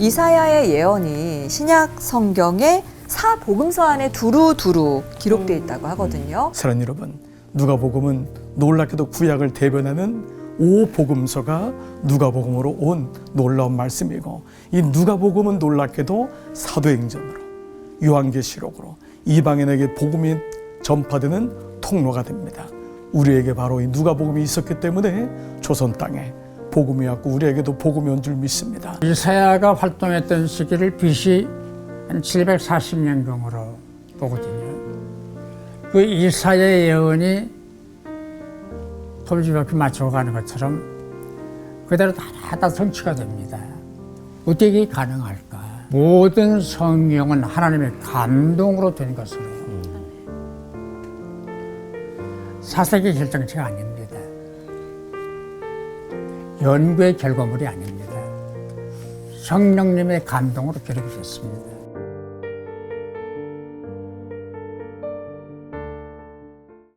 이사야의 예언이 신약 성경의 사복음서 안에 두루두루 기록되어 있다고 하거든요. 사랑 여러분, 누가복음은 놀랍게도 구약을 대변하는 오복음서가 누가복음으로 온 놀라운 말씀이고 이 누가복음은 놀랍게도 사도행전으로 요한계시록으로 이방인에게 복음이 전파되는 통로가 됩니다. 우리에게 바로 이 누가복음이 있었기 때문에 조선 땅에 복음이 왔고 우리에게도 복음이 온 줄 믿습니다. 이사야가 활동했던 시기를 BC 한 740년경으로 보거든요. 그 이사야의 예언이 톱지바퀴 맞춰가는 것처럼 그대로 다다 성취가 됩니다. 어떻게 가능할까? 모든 성경은 하나님의 감동으로 된 것으로 사색의 결정체가 아닙니다. 연구의 결과물이 아닙니다. 성령님의 감동으로 기록이 됐습니다.